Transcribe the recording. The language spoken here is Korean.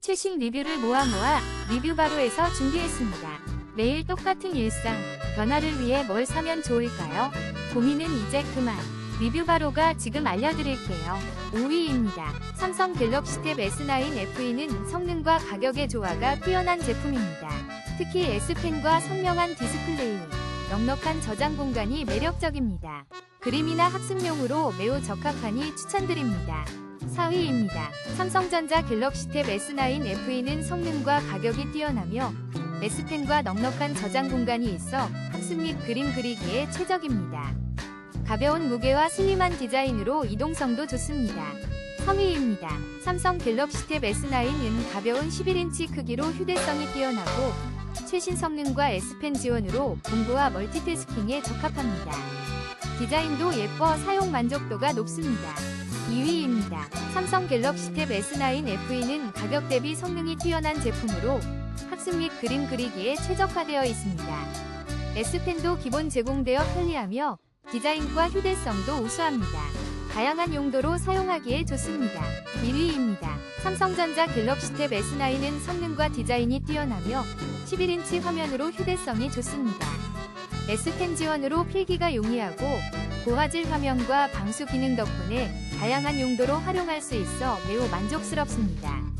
최신 리뷰를 모아 모아 리뷰 바로에서 준비했습니다. 매일 똑같은 일상, 변화를 위해 뭘 사면 좋을까요? 고민은 이제 그만. 리뷰 바로가 지금 알려드릴게요. 5위입니다. 삼성 갤럭시 탭 S9 FE는 성능과 가격의 조화가 뛰어난 제품입니다. 특히 S펜과 선명한 디스플레이, 넉넉한 저장 공간이 매력적입니다. 그림이나 학습용으로 매우 적합하니 추천드립니다. 4위입니다. 삼성전자 갤럭시 탭 S9 FE는 성능과 가격이 뛰어나며 S펜과 넉넉한 저장 공간이 있어 학습 및 그림 그리기에 최적입니다. 가벼운 무게와 슬림한 디자인으로 이동성도 좋습니다. 3위입니다. 삼성 갤럭시 탭 S9은 가벼운 11인치 크기로 휴대성이 뛰어나고 최신 성능과 S펜 지원으로 공부와 멀티태스킹에 적합합니다. 디자인도 예뻐 사용 만족도가 높습니다. 2위입니다. 삼성 갤럭시 탭 S9 FE는 가격 대비 성능이 뛰어난 제품으로 학습 및 그림 그리기에 최적화되어 있습니다. S펜도 기본 제공되어 편리하며 디자인과 휴대성도 우수합니다. 다양한 용도로 사용하기에 좋습니다. 1위입니다. 삼성전자 갤럭시 탭 S9은 성능과 디자인이 뛰어나며 11인치 화면으로 휴대성이 좋습니다. S펜 지원으로 필기가 용이하고 고화질 화면과 방수 기능 덕분에 다양한 용도로 활용할 수 있어 매우 만족스럽습니다.